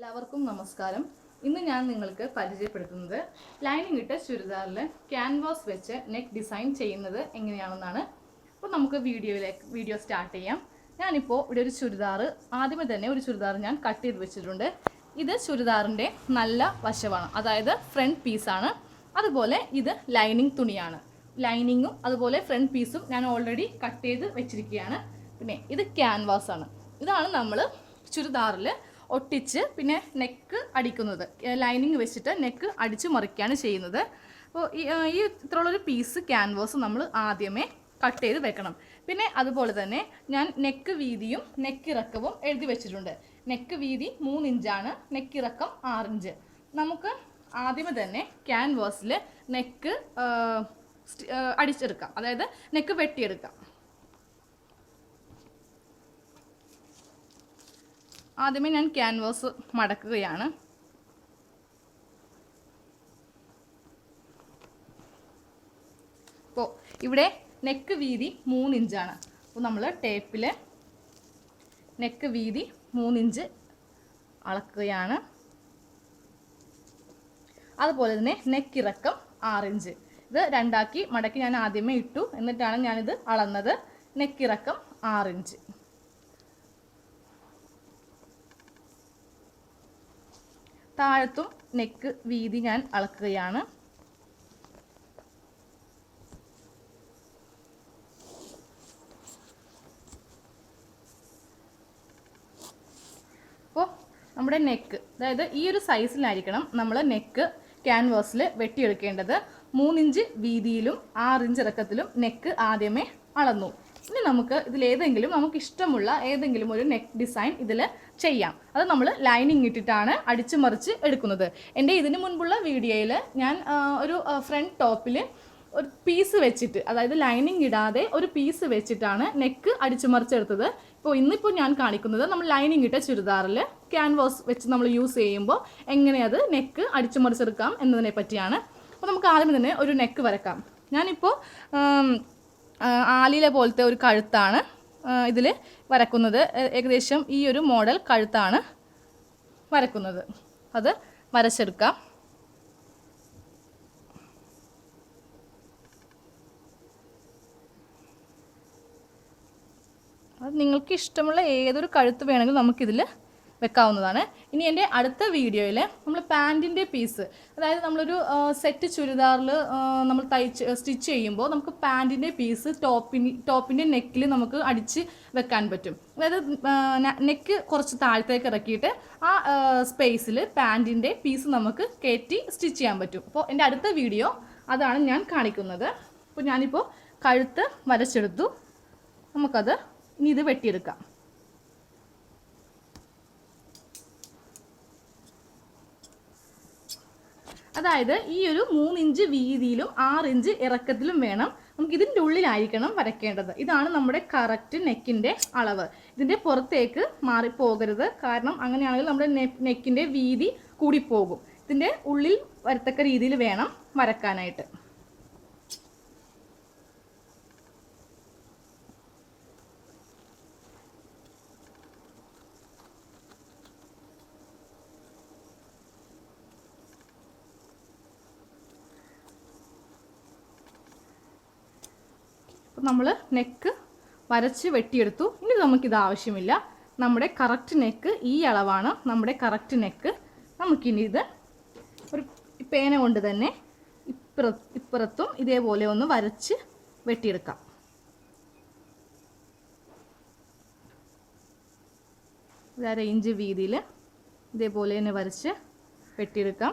എല്ലാവർക്കും നമസ്കാരം. ഇന്ന് ഞാൻ നിങ്ങൾക്ക് പരിചയപ്പെടുത്തുന്നത് ലൈനിങ് ഇട്ട ചുരിദാറിൽ ക്യാൻവാസ് വെച്ച് നെക്ക് ഡിസൈൻ ചെയ്യുന്നത് എങ്ങനെയാണെന്നാണ്. അപ്പോൾ നമുക്ക് വീഡിയോയിലേക്ക് വീഡിയോ സ്റ്റാർട്ട് ചെയ്യാം. ഞാനിപ്പോൾ ഇവിടെ ഒരു ചുരിദാർ ആദ്യമേ തന്നെ ഒരു ചുരിദാർ ഞാൻ കട്ട് ചെയ്ത് വെച്ചിട്ടുണ്ട്. ഇത് ചുരിദാറിന്റെ നല്ല വശമാണ് അതായത് ഫ്രണ്ട് പീസാണ് അതുപോലെ ഇത് ലൈനിങ് തുണിയാണ്. ലൈനിങ്ങും അതുപോലെ ഫ്രണ്ട് പീസും ഞാൻ ഓൾറെഡി കട്ട് ചെയ്ത് വെച്ചിരിക്കുകയാണ്. പിന്നെ ഇത് ക്യാൻവാസാണ് ഇതാണ് നമ്മൾ ചുരിദാറിൽ ഒട്ടിച്ച് പിന്നെ നെക്ക് അടിക്കുന്നത്. ലൈനിങ് വെച്ചിട്ട് നെക്ക് അടിച്ച് മറിക്കുകയാണ് ചെയ്യുന്നത്. അപ്പോൾ ഈ ഇത്രയുള്ളൊരു പീസ് ക്യാൻവാസ് നമ്മൾ ആദ്യമേ കട്ട് ചെയ്ത് വെക്കണം. പിന്നെ അതുപോലെ തന്നെ ഞാൻ നെക്ക് വീതിയും നെക്ക് ഇറക്കവും എഴുതി വെച്ചിട്ടുണ്ട്. നെക്ക് വീതി മൂന്ന് ഇഞ്ചാണ് നെക്ക് ഇറക്കം ആറ് ഇഞ്ച് നമുക്ക് ആദ്യമേ തന്നെ ക്യാൻവാസിൽ നെക്ക് അടിച്ചെടുക്കാം. അതായത് നെക്ക് വെട്ടിയെടുക്കാം. ആദ്യമേ ഞാൻ ക്യാൻവാസ് മടക്കുകയാണ്. അപ്പോൾ ഇവിടെ നെക്ക് വീതി മൂന്ന് ഇഞ്ചാണ്. അപ്പോൾ നമ്മൾ ടേപ്പിൽ നെക്ക് വീതി മൂന്നിഞ്ച് അളക്കുകയാണ്. അതുപോലെ തന്നെ നെക്കിറക്കം ആറിഞ്ച് ഇത് രണ്ടാക്കി മടക്കി ഞാൻ ആദ്യമേ ഇട്ടു. എന്നിട്ടാണ് ഞാനിത് അളന്നത്. നെക്കിറക്കം ആറിഞ്ച് താഴത്തും നെക്ക് വീതി ഞാൻ അളക്കുകയാണ്. അപ്പോൾ നമ്മുടെ നെക്ക് അതായത് ഈ ഒരു സൈസിലായിരിക്കണം നമ്മൾ നെക്ക് ക്യാൻവാസിൽ വെട്ടിയെടുക്കേണ്ടത്. മൂന്നിഞ്ച് വീതിയിലും ആറിഞ്ച് ഇറക്കത്തിലും നെക്ക് ആദ്യമേ അളന്നു. ഇനി നമുക്ക് ഇതിലേതെങ്കിലും നമുക്ക് ഇഷ്ടമുള്ള ഏതെങ്കിലും ഒരു നെക്ക് ഡിസൈൻ ഇതിൽ ചെയ്യാം. അത് നമ്മൾ ലൈനിങ് ഇട്ടിട്ടാണ് അടിച്ചു മറിച്ച് എടുക്കുന്നത്. എന്റെ ഇതിന് മുൻപുള്ള വീഡിയോയിൽ ഞാൻ ഒരു ഫ്രണ്ട് ടോപ്പിൽ ഒരു പീസ് വെച്ചിട്ട് അതായത് ലൈനിങ് ഇടാതെ ഒരു പീസ് വെച്ചിട്ടാണ് നെക്ക് അടിച്ചു മറിച്ചെടുത്തത് ഇപ്പോൾ ഇന്നിപ്പോൾ ഞാൻ കാണിക്കുന്നത് നമ്മൾ ലൈനിങ് ഇട്ട ചുരിദാറിൽ ക്യാൻവാസ് വെച്ച് നമ്മൾ യൂസ് ചെയ്യുമ്പോൾ എങ്ങനെ അത് നെക്ക് അടിച്ചു മറിച്ചെടുക്കാം എന്നതിനെ പറ്റിയാണ്. അപ്പോൾ നമുക്ക് ആദ്യം തന്നെ ഒരു നെക്ക് വരക്കാം. ഞാനിപ്പോൾ ആലില പോലത്തെ ഒരു കഴുത്താണ് ഇതിൽ വരക്കുന്നത്. ഏകദേശം ഈ ഒരു മോഡൽ കഴുത്താണ് വരക്കുന്നത്. അത് വരച്ചെടുക്കാം. അത് നിങ്ങൾക്ക് ഇഷ്ടമുള്ള ഏതൊരു കഴുത്ത് വേണമെങ്കിലും നമുക്കിതിൽ വെക്കാവുന്നതാണ്. ഇനി എന്റെ അടുത്ത വീഡിയോയിൽ നമ്മൾ പാന്റിന്റെ പീസ് അതായത് നമ്മളൊരു സെറ്റ് ചുരിദാറിൽ നമ്മൾ തയ്ച്ച് സ്റ്റിച്ച് ചെയ്യുമ്പോൾ നമുക്ക് പാന്റിന്റെ പീസ് ടോപ്പിന് ടോപ്പിന്റെ നെക്കിൽ നമുക്ക് അടിച്ച് വെക്കാൻ പറ്റും. അതായത് നെക്ക് കുറച്ച് താഴത്തേക്ക് ഇറക്കിയിട്ട് ആ സ്പേസിൽ പാന്റിന്റെ പീസ് നമുക്ക് കയറ്റി സ്റ്റിച്ച് ചെയ്യാൻ പറ്റും. അപ്പോൾ എന്റെ അടുത്ത വീഡിയോ അതാണ് ഞാൻ കാണിക്കുന്നത്. അപ്പോൾ ഞാനിപ്പോൾ കഴുത്ത് വരച്ചെടുത്തു. നമുക്കത് ഇനി ഇത് വെട്ടിയെടുക്കാം. അതായത് ഈ ഒരു മൂന്നിഞ്ച് വീതിയിലും ആറ് ഇഞ്ച് ഇറക്കത്തിലും വേണം നമുക്ക് ഇതിന്റെ ഉള്ളിലായിരിക്കണം വരയ്ക്കേണ്ടത്. ഇതാണ് നമ്മുടെ കറക്റ്റ് നെക്കിന്റെ അളവ്. ഇതിന്റെ പുറത്തേക്ക് മാറിപ്പോകരുത്. കാരണം അങ്ങനെയാണെങ്കിൽ നമ്മുടെ നെക്കിന്റെ വീതി കൂടിപ്പോകും. ഇതിന്റെ ഉള്ളിൽ വരത്തക്ക രീതിയിൽ വേണം വരക്കാനായിട്ട് നമ്മൾ നെക്ക് വരച്ച് വെട്ടിയെടുത്തു. ഇനി നമുക്കിത് ആവശ്യമില്ല. നമ്മുടെ കറക്റ്റ് നെക്ക് ഈ അളവാണ് നമ്മുടെ കറക്റ്റ് നെക്ക് നമുക്കിനി ഇത് ഒരു പേന കൊണ്ട് തന്നെ ഇപ്പുറ ഇപ്പുറത്തും ഇതേപോലെ ഒന്ന് വരച്ച് വെട്ടിയെടുക്കാം. ഇഞ്ച് വീതിയിൽ ഇതേപോലെ തന്നെ വരച്ച് വെട്ടിയെടുക്കാം.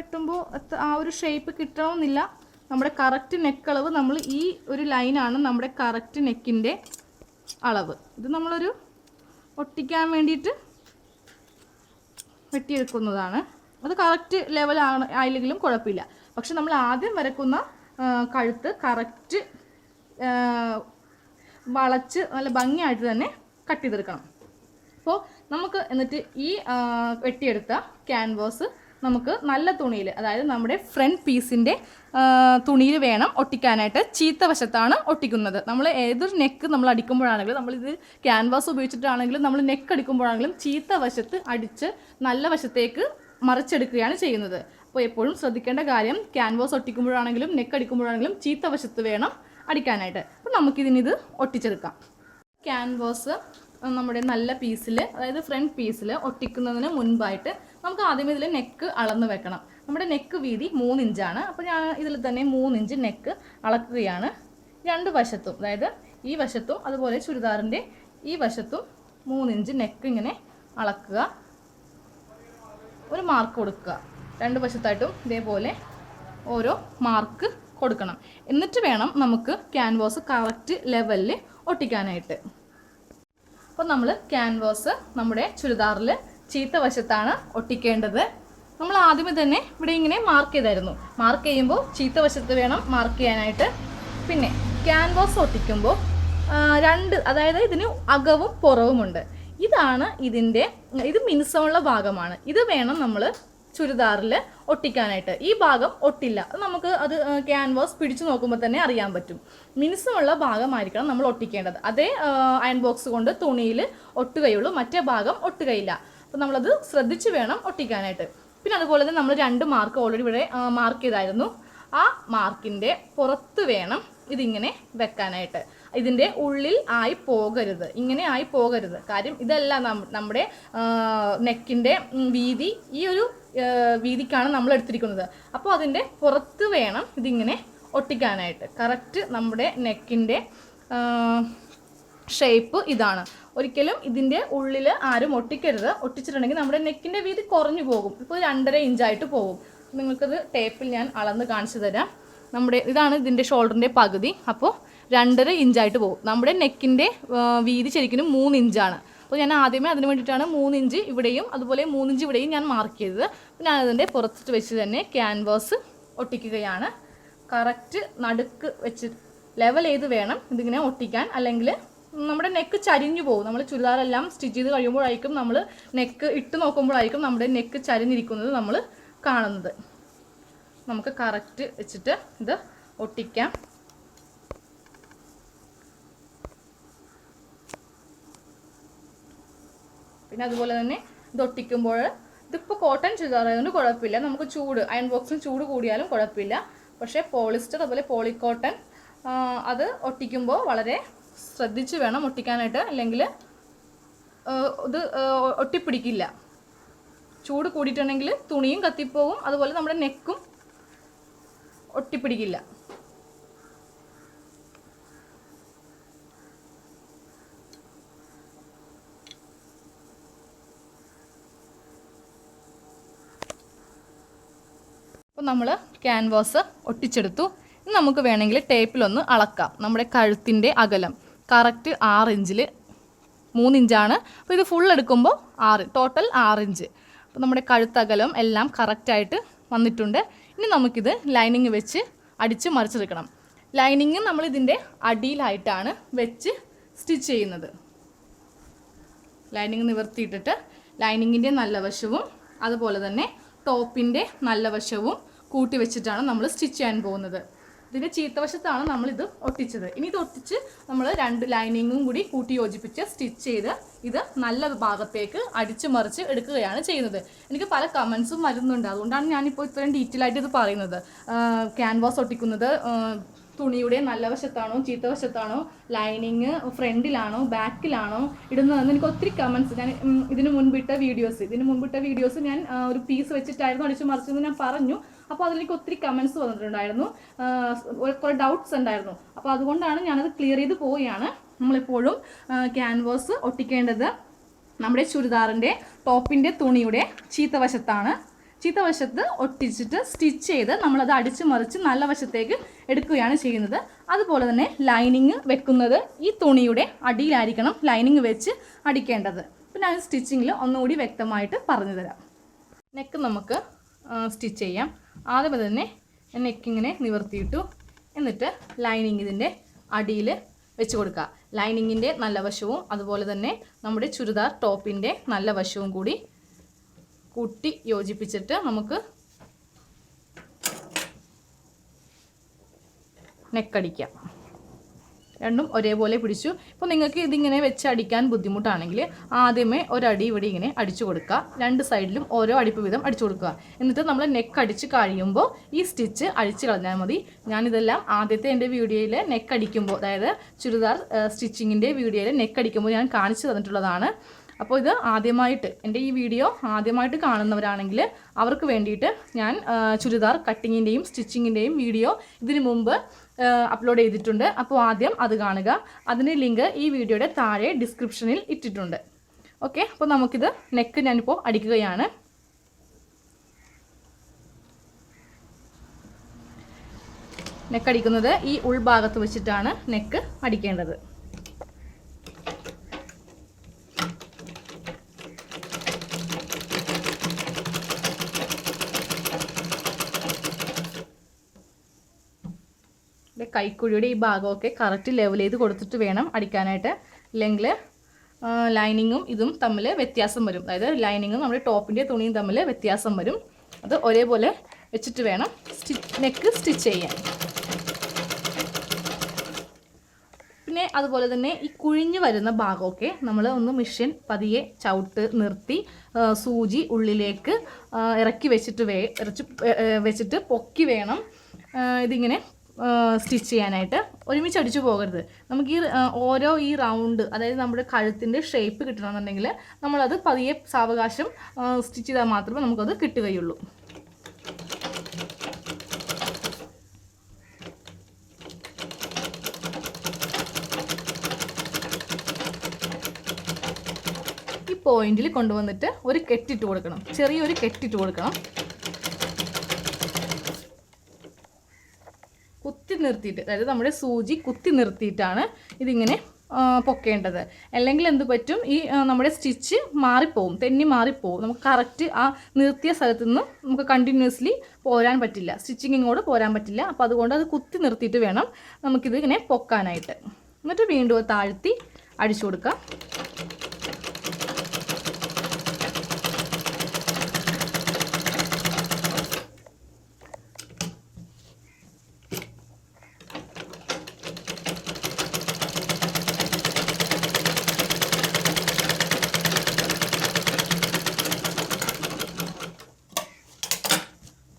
വെട്ടുമ്പോൾ ആ ഒരു ഷേപ്പ് കിട്ടണമെന്നില്ല. നമ്മുടെ കറക്റ്റ് നെക്ക് അളവ് നമ്മൾ ഈ ഒരു ലൈനാണ് നമ്മുടെ കറക്റ്റ് നെക്കിന്റെ അളവ്. ഇത് നമ്മളൊരു ഒട്ടിക്കാൻ വേണ്ടിയിട്ട് വെട്ടിയെടുക്കുന്നതാണ്. അത് കറക്റ്റ് ലെവലാണ് ആയില്ലെങ്കിലും കുഴപ്പമില്ല. പക്ഷെ നമ്മൾ ആദ്യം വരക്കുന്ന കഴുത്ത് കറക്റ്റ് വളച്ച് നല്ല ഭംഗിയായിട്ട് തന്നെ കട്ട് ചെയ്തെടുക്കണം. അപ്പോൾ നമുക്ക് എന്നിട്ട് ഈ വെട്ടിയെടുത്ത ക്യാൻവാസ് നമുക്ക് നല്ല തുണിയിൽ അതായത് നമ്മുടെ ഫ്രണ്ട് പീസിന്റെ തുണിയിൽ വേണം ഒട്ടിക്കാനായിട്ട്. ചീത്ത വശത്താണ് ഒട്ടിക്കുന്നത്. നമ്മൾ ഏതൊരു നെക്ക് നമ്മൾ അടിക്കുമ്പോഴാണെങ്കിലും നമ്മളിത് ക്യാൻവാസ് ഉപയോഗിച്ചിട്ടാണെങ്കിലും നമ്മൾ നെക്ക് അടിക്കുമ്പോഴാണെങ്കിലും ചീത്ത വശത്ത് അടിച്ച് നല്ല വശത്തേക്ക് മറിച്ചെടുക്കുകയാണ് ചെയ്യുന്നത്. അപ്പോൾ എപ്പോഴും ശ്രദ്ധിക്കേണ്ട കാര്യം ക്യാൻവാസ് ഒട്ടിക്കുമ്പോഴാണെങ്കിലും നെക്ക് അടിക്കുമ്പോഴാണെങ്കിലും ചീത്ത വശത്ത് വേണം അടിക്കാനായിട്ട്. അപ്പോൾ നമുക്കിതിനിത് ഒട്ടിച്ചെടുക്കാം. ക്യാൻവാസ് നമ്മുടെ നല്ല പീസിൽ അതായത് ഫ്രണ്ട് പീസിൽ ഒട്ടിക്കുന്നതിന് മുൻപായിട്ട് നമുക്ക് ആദ്യം ഇതിൽ നെക്ക് അളന്ന് വെക്കണം. നമ്മുടെ നെക്ക് വീതി മൂന്ന് ഇഞ്ചാണ് അപ്പോൾ ഞാൻ ഇതിൽ തന്നെ മൂന്ന് ഇഞ്ച് നെക്ക് അളക്കുകയാണ്. രണ്ട് വശത്തും അതായത് ഈ വശത്തും അതുപോലെ ചുരിദാറിന്റെ ഈ വശത്തും മൂന്ന് ഇഞ്ച് നെക്ക് ഇങ്ങനെ അളക്കുക. ഒരു മാർക്ക് കൊടുക്കുക. രണ്ട് വശത്തായിട്ടും ഇതേപോലെ ഓരോ മാർക്ക് കൊടുക്കണം. എന്നിട്ട് വേണം നമുക്ക് ക്യാൻവാസ് കറക്റ്റ് ലെവലിൽ ഒട്ടിക്കാനായിട്ട്. അപ്പോൾ നമ്മൾ ക്യാൻവാസ് നമ്മുടെ ചുരിദാറിൽ ചീത്ത വശത്താണ് ഒട്ടിക്കേണ്ടത്. നമ്മൾ ആദ്യമേ തന്നെ ഇവിടെ ഇങ്ങനെ മാർക്ക് ചെയ്തായിരുന്നു. മാർക്ക് ചെയ്യുമ്പോൾ ചീത്ത വശത്ത് വേണം മാർക്ക് ചെയ്യാനായിട്ട്. പിന്നെ ക്യാൻവാസ് ഒട്ടിക്കുമ്പോൾ രണ്ട് അതായത് ഇതിന് അകവും പുറവുമുണ്ട് ഇതാണ് ഇതിന്റെ ഇത് മിനുസമുള്ള ഭാഗമാണ്. ഇത് വേണം നമ്മൾ ചുരിദാറിൽ ഒട്ടിക്കാനായിട്ട്. ഈ ഭാഗം ഒട്ടില്ല. അത് നമുക്ക് അത് ക്യാൻവാസ് പിടിച്ചു നോക്കുമ്പോൾ തന്നെ അറിയാൻ പറ്റും. മിനുസമുള്ള ഭാഗമായിരിക്കണം നമ്മൾ ഒട്ടിക്കേണ്ടത്. അതേ അയൺ ബോക്സ് കൊണ്ട് തുണിയിൽ ഒട്ടുകയുള്ളൂ. മറ്റേ ഭാഗം ഒട്ടുകയില്ല. അപ്പോൾ നമ്മളത് ശ്രദ്ധിച്ച് വേണം ഒട്ടിക്കാനായിട്ട്. പിന്നെ അതുപോലെ തന്നെ നമ്മൾ രണ്ട് മാർക്ക് ഓൾറെഡി ഇവിടെ മാർക്ക് ചെയ്തായിരുന്നു. ആ മാർക്കിന്റെ പുറത്ത് വേണം ഇതിങ്ങനെ വെക്കാനായിട്ട്. ഇതിന്റെ ഉള്ളിൽ ആയി പോകരുത്. ഇങ്ങനെ ആയി പോകരുത്. കാര്യം ഇതല്ല നമ്മുടെ നെക്കിന്റെ വീതി ഈ ഒരു വീതിക്കാണ് നമ്മൾ എടുത്തിരിക്കുന്നത്. അപ്പോൾ അതിന്റെ പുറത്ത് വേണം ഇതിങ്ങനെ ഒട്ടിക്കാനായിട്ട്. കറക്റ്റ് നമ്മുടെ നെക്കിന്റെ ഷേപ്പ് ഇതാണ്. ഒരിക്കലും ഇതിന്റെ ഉള്ളിൽ ആരും ഒട്ടിക്കരുത്. ഒട്ടിച്ചിട്ടുണ്ടെങ്കിൽ നമ്മുടെ നെക്കിന്റെ വീതി കുറഞ്ഞു പോകും. ഇപ്പോൾ രണ്ടര ഇഞ്ചായിട്ട് പോകും. നിങ്ങൾക്കത് ടേപ്പിൽ ഞാൻ അളന്ന് കാണിച്ചു തരാം. നമ്മുടെ ഇതാണ് ഇതിന്റെ ഷോൾഡറിന്റെ പകുതി. അപ്പോൾ രണ്ടര ഇഞ്ചായിട്ട് പോകും. നമ്മുടെ നെക്കിന്റെ വീതി ശരിക്കും മൂന്ന് ഇഞ്ചാണ് അപ്പോൾ ഞാൻ ആദ്യമേ അതിന് വേണ്ടിയിട്ടാണ് മൂന്ന് ഇഞ്ച് ഇവിടെയും അതുപോലെ മൂന്ന് ഇഞ്ച് ഇവിടെയും ഞാൻ മാർക്ക് ചെയ്തത്. ഞാൻ അതിന്റെ പുറത്തിട്ട് വെച്ച് തന്നെ ക്യാൻവാസ് ഒട്ടിക്കുകയാണ്. കറക്റ്റ് നടുക്ക് വെച്ച് ലെവൽ ചെയ്ത് വേണം ഇതിങ്ങനെ ഒട്ടിക്കാൻ? അല്ലെങ്കിൽ നമ്മുടെ നെക്ക് ചരിഞ്ഞു പോകും. നമ്മൾ ചുരിദാറെല്ലാം സ്റ്റിച്ച് ചെയ്ത് കഴിയുമ്പോഴായിരിക്കും നമ്മൾ നെക്ക് ഇട്ട് നോക്കുമ്പോഴായിരിക്കും നമ്മുടെ നെക്ക് ചരിഞ്ഞിരിക്കുന്നത് നമ്മൾ കാണുന്നത്. നമുക്ക് കറക്റ്റ് വെച്ചിട്ട് ഇത് ഒട്ടിക്കാം. പിന്നെ അതുപോലെ തന്നെ ഇത് ഒട്ടിക്കുമ്പോൾ ഇതിപ്പോൾ കോട്ടൺ ചുരിദാർ ആയതുകൊണ്ട് കുഴപ്പമില്ല. നമുക്ക് ചൂട് അയൺ ബോക്സിന് ചൂട് കൂടിയാലും കുഴപ്പമില്ല. പക്ഷേ പോളിസ്റ്റർ അതുപോലെ പോളിക്കോട്ടൺ അത് ഒട്ടിക്കുമ്പോൾ വളരെ ശ്രദ്ധിച്ച് വേണം ഒട്ടിക്കാനായിട്ട്. അല്ലെങ്കിൽ ഇത് ഒട്ടിപ്പിടിക്കില്ല. ചൂട് കൂടിയിട്ടുണ്ടെങ്കിൽ തുണിയും കത്തിപ്പോവും. അതുപോലെ നമ്മുടെ നെക്കും ഒട്ടിപ്പിടിക്കില്ല. അപ്പോൾ നമ്മൾ ക്യാൻവാസ് ഒട്ടിച്ചെടുത്തു. നമുക്ക് വേണമെങ്കിൽ ടേപ്പിലൊന്ന് അളക്കാം. നമ്മുടെ കഴുത്തിന്റെ അകലം. കറക്റ്റ് ആറ് ഇഞ്ചിൽ മൂന്ന് അപ്പോൾ ഇത് ഫുൾ എടുക്കുമ്പോൾ ആറ് ടോട്ടൽ ആറ് ഇഞ്ച് അപ്പോൾ നമ്മുടെ കഴുത്തകലം എല്ലാം കറക്റ്റായിട്ട് വന്നിട്ടുണ്ട്. ഇനി നമുക്കിത് ലൈനിങ് വെച്ച് അടിച്ച് മറിച്ചെടുക്കണം. ലൈനിങ് നമ്മൾ ഇതിന്റെ അടിയിലായിട്ടാണ് വെച്ച് സ്റ്റിച്ച് ചെയ്യുന്നത്. ലൈനിങ് നിവർത്തിയിട്ടിട്ട് ലൈനിങ്ങിന്റെ നല്ല വശവും അതുപോലെ തന്നെ ടോപ്പിന്റെ നല്ല വശവും കൂട്ടി വെച്ചിട്ടാണ് നമ്മൾ സ്റ്റിച്ച് ചെയ്യാൻ പോകുന്നത്. ഇതിന്റെ ചീത്തവശത്താണ് നമ്മളിത് ഒട്ടിച്ചത്. ഇനി ഇത് ഒട്ടിച്ച് നമ്മൾ രണ്ട് ലൈനിങ്ങും കൂടി കൂട്ടി യോജിപ്പിച്ച് സ്റ്റിച്ച് ചെയ്ത് ഇത് നല്ല ഭാഗത്തേക്ക് അടിച്ചു മറിച്ച് എടുക്കുകയാണ് ചെയ്യുന്നത്. എനിക്ക് പല കമൻസും വരുന്നുണ്ട്. അതുകൊണ്ടാണ് ഞാനിപ്പോൾ ഇത്രയും ഡീറ്റെയിൽ ആയിട്ട് ഇത് പറയുന്നത്. ക്യാൻവാസ് ഒട്ടിക്കുന്നത് തുണിയുടെ നല്ല വശത്താണോ ചീത്ത വശത്താണോ ലൈനിങ് ഫ്രണ്ടിലാണോ ബാക്കിലാണോ ഇടുന്നതെന്ന് എനിക്ക് ഒത്തിരി കമൻസ് ഞാൻ ഇതിന് മുൻപിട്ട വീഡിയോസ് ഇതിന് മുൻപിട്ട വീഡിയോസ് ഞാൻ ഒരു പീസ് വെച്ചിട്ടായിരുന്നു അടിച്ചു മറിച്ചെന്ന് ഞാൻ പറഞ്ഞു. അപ്പോൾ അതിലേക്ക് ഒത്തിരി കമൻസ് വന്നിട്ടുണ്ടായിരുന്നു. കുറേ ഡൗട്ട്സ് ഉണ്ടായിരുന്നു. അപ്പോൾ അതുകൊണ്ടാണ് ഞാനത് ക്ലിയർ ചെയ്ത് പോവുകയാണ്. നമ്മളെപ്പോഴും ക്യാൻവാസ് ഒട്ടിക്കേണ്ടത് നമ്മുടെ ചുരിദാറിന്റെ ടോപ്പിന്റെ തുണിയുടെ ചീത്ത വശത്താണ്. ചീത്ത വശത്ത് ഒട്ടിച്ചിട്ട് സ്റ്റിച്ച് ചെയ്ത് നമ്മളത് അടിച്ചു മറിച്ച് നല്ല വശത്തേക്ക് എടുക്കുകയാണ് ചെയ്യുന്നത്. അതുപോലെ തന്നെ ലൈനിങ് വെക്കുന്നത് ഈ തുണിയുടെ അടിയിലായിരിക്കണം ലൈനിങ് വെച്ച് അടിക്കേണ്ടത്. പിന്നെ അത് സ്റ്റിച്ചിങ്ങിൽ ഒന്നുകൂടി വ്യക്തമായിട്ട് പറഞ്ഞു തരാം. നെക്ക് നമുക്ക് സ്റ്റിച്ച് ചെയ്യാം. ആദ്യമേ തന്നെ നെക്കിങ്ങനെ നിവർത്തിയിട്ടു. എന്നിട്ട് ലൈനിങ് ഇതിന്റെ അടിയിൽ വെച്ച് കൊടുക്കുക. ലൈനിങ്ങിന്റെ നല്ല വശവും അതുപോലെ തന്നെ നമ്മുടെ ചുരിദാർ ടോപ്പിന്റെ നല്ല വശവും കൂടി കൂട്ടി യോജിപ്പിച്ചിട്ട് നമുക്ക് നെക്കടിക്കാം രണ്ടും ഒരേപോലെ പിടിച്ചു. ഇപ്പോൾ നിങ്ങൾക്ക് ഇതിങ്ങനെ വെച്ച് അടിക്കാൻ ബുദ്ധിമുട്ടാണെങ്കിൽ ആദ്യമേ ഒരടി ഇവിടെ ഇങ്ങനെ അടിച്ചു കൊടുക്കുക. രണ്ട് സൈഡിലും ഓരോ അടിപ്പ് വീതം അടിച്ചു കൊടുക്കുക. എന്നിട്ട് നമ്മൾ നെക്ക് അടിച്ച് കഴിയുമ്പോൾ ഈ സ്റ്റിച്ച് അഴിച്ച് കളഞ്ഞാൽ മതി. ഞാനിതെല്ലാം ആദ്യത്തെ എന്റെ വീഡിയോയിൽ നെക്ക് അടിക്കുമ്പോൾ അതായത് ചുരിദാർ സ്റ്റിച്ചിങ്ങിന്റെ വീഡിയോയിൽ നെക്ക് അടിക്കുമ്പോൾ ഞാൻ കാണിച്ചു തന്നിട്ടുള്ളതാണ്. അപ്പോൾ ഇത് ആദ്യമായിട്ട് എന്റെ ഈ വീഡിയോ ആദ്യമായിട്ട് കാണുന്നവരാണെങ്കിൽ അവർക്ക് വേണ്ടിയിട്ട് ഞാൻ ചുരിദാർ കട്ടിങ്ങിന്റെയും സ്റ്റിച്ചിങ്ങിന്റെയും വീഡിയോ ഇതിനു മുമ്പ് അപ്ലോഡ് ചെയ്തിട്ടുണ്ട്. അപ്പോൾ ആദ്യം അത് കാണുക. അതിന് ലിങ്ക് ഈ വീഡിയോയുടെ താഴെ ഡിസ്ക്രിപ്ഷനിൽ ഇട്ടിട്ടുണ്ട്. ഓക്കെ അപ്പോൾ നമുക്കിത് നെക്ക് ഞാനിപ്പോൾ അടിക്കുകയാണ്. നെക്ക് അടിക്കുന്നത് ഈ ഉൾഭാഗത്ത് വെച്ചിട്ടാണ് നെക്ക് അടിക്കേണ്ടത്. കൈക്കുഴിയുടെ ഈ ഭാഗമൊക്കെ കറക്റ്റ് ലെവൽ ചെയ്ത് കൊടുത്തിട്ട് വേണം അടിക്കാനായിട്ട്. ഇല്ലെങ്കിൽ ലൈനിങ്ങും ഇതും തമ്മിൽ വ്യത്യാസം വരും. അതായത് ലൈനിങ്ങും നമ്മുടെ ടോപ്പിന്റെ തുണിയും തമ്മിൽ വ്യത്യാസം വരും. അത് ഒരേപോലെ വെച്ചിട്ട് വേണം സ്റ്റിച്ച് നെക്ക് സ്റ്റിച്ച് ചെയ്യാൻ. പിന്നെ അതുപോലെ തന്നെ ഈ കുഴിഞ്ഞു വരുന്ന ഭാഗമൊക്കെ നമ്മൾ ഒന്ന് മിഷ്യൻ പതിയെ ചവിട്ട് നിർത്തി സൂചി ഉള്ളിലേക്ക് ഇറക്കി വെച്ചിട്ട് വേ വെച്ചിട്ട് പൊക്കി വേണം ഇതിങ്ങനെ സ്റ്റിച്ച് ചെയ്യാനായിട്ട് ഒരുമിച്ച് അടിച്ചു പോകരുത്. നമുക്ക് ഈ ഓരോ ഈ റൗണ്ട് അതായത് നമ്മുടെ കഴുത്തിന്റെ ഷേപ്പ് കിട്ടണമെന്നുണ്ടെങ്കിൽ നമ്മളത് പതിയെ സാവകാശം സ്റ്റിച്ച് ചെയ്താൽ മാത്രമേ നമുക്കത് കിട്ടുകയുള്ളൂ. ഈ പോയിന്റിൽ കൊണ്ടുവന്നിട്ട് ഒരു കെട്ടിട്ട് കൊടുക്കണം. ചെറിയൊരു കെട്ടിട്ട് കൊടുക്കണം കുത്തി നിർത്തിയിട്ട് അതായത് നമ്മുടെ സൂചി കുത്തി നിർത്തിയിട്ടാണ് ഇതിങ്ങനെ പൊക്കേണ്ടത്. അല്ലെങ്കിൽ എന്ത് പറ്റും? ഈ നമ്മുടെ സ്റ്റിച്ച് മാറിപ്പോവും തെന്നി മാറിപ്പോവും. നമുക്ക് കറക്റ്റ് ആ നിർത്തിയ സ്ഥലത്ത് നിന്ന് നമുക്ക് കണ്ടിന്യൂസ്ലി പോരാൻ പറ്റില്ല. സ്റ്റിച്ചിങ് ഇങ്ങോട്ട് പോരാൻ പറ്റില്ല. അപ്പോൾ അതുകൊണ്ട് അത് കുത്തി നിർത്തിയിട്ട് വേണം നമുക്കിത് ഇങ്ങനെ പൊക്കാനായിട്ട്. എന്നിട്ട് വീണ്ടും താഴ്ത്തി അടിച്ചു കൊടുക്കാം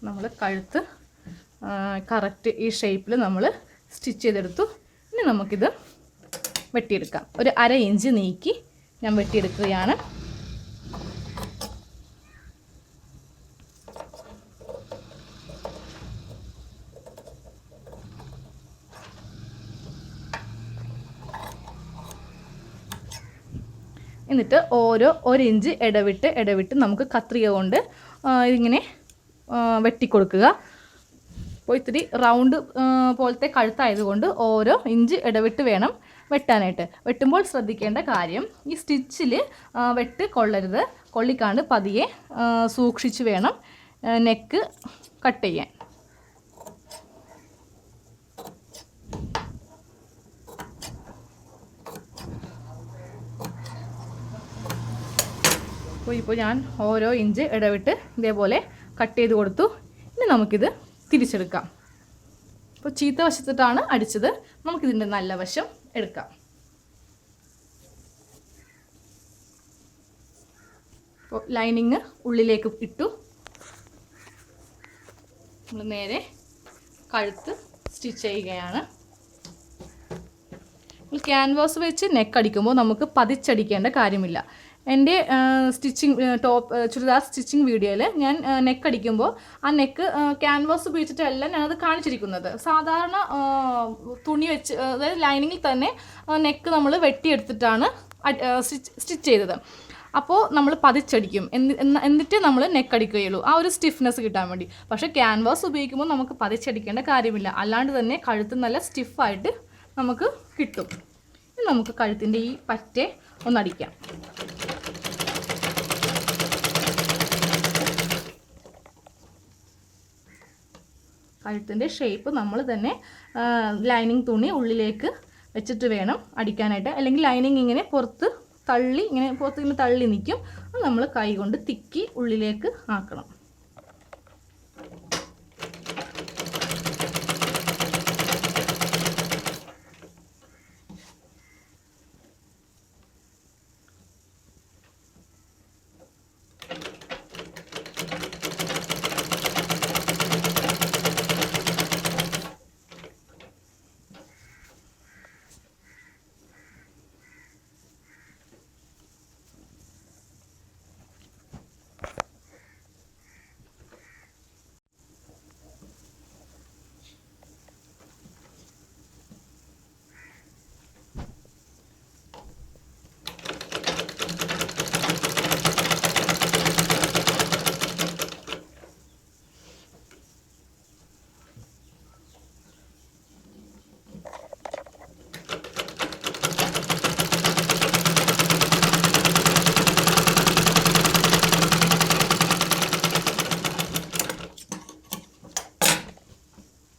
നമ്മൾ കഴുത്ത് കറക്റ്റ് ഈ ഷേപ്പിൽ നമ്മൾ സ്റ്റിച്ച് ചെയ്തെടുത്തു. ഇനി നമുക്കിത് വെട്ടിയെടുക്കാം. ഒരു അര ഇഞ്ച് നീക്കി ഞാൻ വെട്ടിയെടുക്കുകയാണ്. എന്നിട്ട് ഓരോ ഒരു ഇഞ്ച് ഇടവിട്ട് ഇടവിട്ട് നമുക്ക് കത്രിക കൊണ്ട് ഇങ്ങനെ വെട്ടിക്കൊടുക്കുക. അപ്പോൾ ഇത്തിരി റൗണ്ട് പോലത്തെ കഴുത്തായതുകൊണ്ട് ഓരോ ഇഞ്ച് ഇടവിട്ട് വേണം വെട്ടാനായിട്ട്. വെട്ടുമ്പോൾ ശ്രദ്ധിക്കേണ്ട കാര്യം ഈ സ്റ്റിച്ചിൽ വെട്ട് കൊള്ളരുത്. കൊള്ളിക്കാണ്ട് പതിയെ സൂക്ഷിച്ച് വേണം നെക്ക് കട്ട് ചെയ്യാൻ. അപ്പോൾ ഇപ്പോൾ ഞാൻ ഓരോ ഇഞ്ച് ഇടവിട്ട് ഇതേപോലെ കട്ട് ചെയ്ത് കൊടുത്തു. ഇനി നമുക്കിത് തിരിച്ചെടുക്കാം. അപ്പോൾ ചീത്ത വശത്തിട്ടാണ് അടിച്ചത്. നമുക്കിതിന്റെ നല്ല വശം എടുക്കാം. അപ്പോൾ ലൈനിങ് ഉള്ളിലേക്ക് ഇട്ടു. നമ്മൾ നേരെ കഴുത്ത് സ്റ്റിച്ച് ചെയ്യുകയാണ്. ക്യാൻവാസ് വെച്ച് നെക്ക് അടിക്കുമ്പോൾ നമുക്ക് പതിച്ചടിക്കേണ്ട കാര്യമില്ല. എന്റെ സ്റ്റിച്ചിങ് ടോപ്പ് ചുരിദാർ സ്റ്റിച്ചിങ് വീഡിയോയിൽ ഞാൻ നെക്ക് അടിക്കുമ്പോൾ ആ നെക്ക് ക്യാൻവാസ് ഉപയോഗിച്ചിട്ടല്ല ഞാനത് കാണിച്ചിരിക്കുന്നത്. സാധാരണ തുണി വെച്ച് അതായത് ലൈനിങ്ങിൽ തന്നെ നെക്ക് നമ്മൾ വെട്ടിയെടുത്തിട്ടാണ് സ്റ്റിച്ച് സ്റ്റിച്ച് ചെയ്തത്. അപ്പോൾ നമ്മൾ പതിച്ചടിക്കും. എന്ന് എന്ന- എന്നിട്ട് നമ്മൾ നെക്ക് അടിക്കുകയുള്ളൂ. ആ ഒരു സ്റ്റിഫ്നെസ് കിട്ടാൻ വേണ്ടി. പക്ഷേ ക്യാൻവാസ് ഉപയോഗിക്കുമ്പോൾ നമുക്ക് പതിച്ചടിക്കേണ്ട കാര്യമില്ല. അല്ലാണ്ട് തന്നെ കഴുത്ത് നല്ല സ്റ്റിഫായിട്ട് നമുക്ക് കിട്ടും. നമുക്ക് കഴുത്തിന്റെ ഈ പറ്റെ ഒന്നടിക്കാം. കഴുത്തിന്റെ ഷേപ്പ് നമ്മൾ തന്നെ ലൈനിങ് തുണി ഉള്ളിലേക്ക് വെച്ചിട്ട് വേണം അടിക്കാനായിട്ട്. അല്ലെങ്കിൽ ലൈനിങ് ഇങ്ങനെ പുറത്ത് തള്ളി ഇങ്ങനെ പുറത്ത് ഇങ്ങനെ തള്ളി നിൽക്കും. നമ്മൾ കൈ കൊണ്ട് തിക്കി ഉള്ളിലേക്ക് ആക്കണം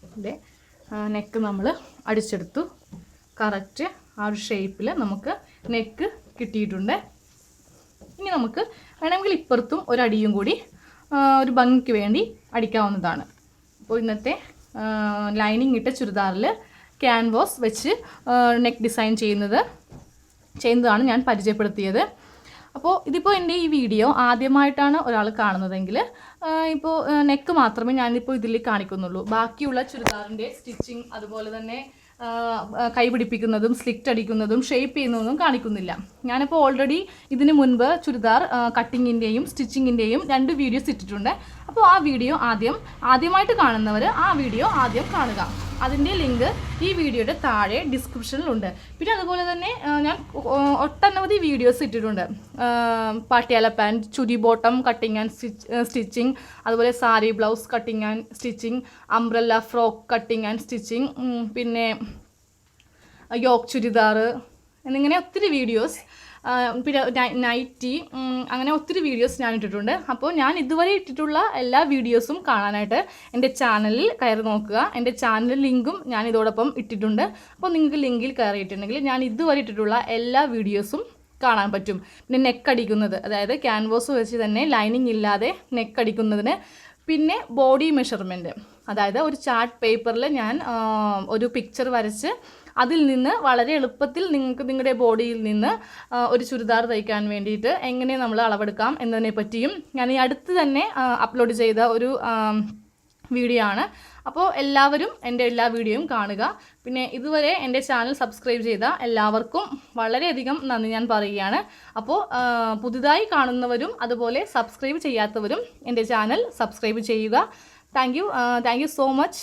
ഇതിന്റെ നെക്ക് നമ്മൾ അടിച്ചെടുത്തു. കറക്റ്റ് ആ ഒരു ഷേപ്പിൽ നമുക്ക് നെക്ക് കിട്ടിയിട്ടുണ്ട്. ഇനി നമുക്ക് വേണമെങ്കിൽ ഇപ്പുറത്തും ഒരടിയും കൂടി ഒരു ഭംഗിക്ക് വേണ്ടി അടിക്കാവുന്നതാണ്. അപ്പോൾ ഇന്നത്തെ ലൈനിങ് ഇട്ട ചുരിദാറിൽ ക്യാൻവാസ് വെച്ച് നെക്ക് ഡിസൈൻ ചെയ്യുന്നത് ചെയ്യുന്നതാണ് ഞാൻ പരിചയപ്പെടുത്തിയത്. അപ്പോൾ ഇതിപ്പോൾ എന്റെ ഈ വീഡിയോ ആദ്യമായിട്ടാണ് ഒരാൾ കാണുന്നതെങ്കിൽ ഇപ്പോൾ നെക്ക് മാത്രമേ ഞാനിപ്പോൾ ഇതിൽ കാണിക്കുന്നുള്ളൂ. ബാക്കിയുള്ള ചുരിദാറിന്റെ സ്റ്റിച്ചിങ് അതുപോലെ തന്നെ സ്ലിറ്റ് കൈ പിടിപ്പിക്കുന്നതും സ്ലിക്റ്റ് അടിക്കുന്നതും ഷേപ്പ് ചെയ്യുന്നതൊന്നും കാണിക്കുന്നില്ല. ഞാനിപ്പോൾ ഓൾറെഡി ഇതിന് മുൻപ് ചുരിദാർ കട്ടിങ്ങിന്റെയും സ്റ്റിച്ചിങ്ങിന്റെയും രണ്ട് വീഡിയോസ് ഇട്ടിട്ടുണ്ട്. അപ്പോൾ ആ വീഡിയോ ആദ്യം ആദ്യമായിട്ട് കാണുന്നവർ ആ വീഡിയോ ആദ്യം കാണുക. അതിന്റെ ലിങ്ക് ഈ വീഡിയോയുടെ താഴെ ഡിസ്ക്രിപ്ഷനിലുണ്ട് പിന്നെ അതുപോലെ തന്നെ ഞാൻ ഒട്ടനവധി വീഡിയോസ് ഇട്ടിട്ടുണ്ട്. Patiala pant churi bottom cutting and stitch stitching അതുപോലെ sari blouse cutting and stitching umbrella frock cutting and stitching പിന്നെ യോക്ക് ചുരിദാർ എന്നിങ്ങനെ ഒത്തിരി വീഡിയോസ് പിന്നെ നൈറ്റി അങ്ങനെ ഒത്തിരി വീഡിയോസ് ഞാൻ ഇട്ടിട്ടുണ്ട്. അപ്പോൾ ഞാൻ ഇതുവരെ ഇട്ടിട്ടുള്ള എല്ലാ വീഡിയോസും കാണാനായിട്ട് എന്റെ ചാനലിൽ കയറി നോക്കുക. എന്റെ ചാനൽ ലിങ്കും ഞാൻ ഇതോടൊപ്പം ഇട്ടിട്ടുണ്ട്. അപ്പോൾ നിങ്ങൾക്ക് ലിങ്കിൽ കയറിയിട്ടുണ്ടെങ്കിൽ ഞാൻ ഇതുവരെ ഇട്ടിട്ടുള്ള എല്ലാ വീഡിയോസും കാണാൻ പറ്റും. പിന്നെ നെക്ക് അടിക്കുന്നത് അതായത് ക്യാൻവാസ് വെച്ച് തന്നെ ലൈനിങ് ഇല്ലാതെ നെക്ക് അടിക്കുന്നതിന്. പിന്നെ ബോഡി മെഷർമെന്റ് അതായത് ഒരു ചാർട്ട് പേപ്പറിൽ ഞാൻ ഒരു പിക്ചർ വരച്ച് അതിൽ നിന്ന് വളരെ എളുപ്പത്തിൽ നിങ്ങൾക്ക് നിങ്ങളുടെ ബോഡിയിൽ നിന്ന് ഒരു ചുരിദാർ തയ്ക്കാൻ വേണ്ടിയിട്ട് എങ്ങനെ നമ്മൾ അളവെടുക്കാം എന്നതിനെ പറ്റിയും ഞാൻ ഈ അടുത്ത് തന്നെ അപ്ലോഡ് ചെയ്ത ഒരു വീഡിയോ ആണ്. അപ്പോൾ എല്ലാവരും എന്റെ എല്ലാ വീഡിയോയും കാണുക. പിന്നെ ഇതുവരെ എന്റെ ചാനൽ സബ്സ്ക്രൈബ് ചെയ്ത എല്ലാവർക്കും വളരെയധികം നന്ദി ഞാൻ പറയുകയാണ്. അപ്പോൾ പുതുതായി കാണുന്നവരും അതുപോലെ സബ്സ്ക്രൈബ് ചെയ്യാത്തവരും എന്റെ ചാനൽ സബ്സ്ക്രൈബ് ചെയ്യുക. Thank you thank so much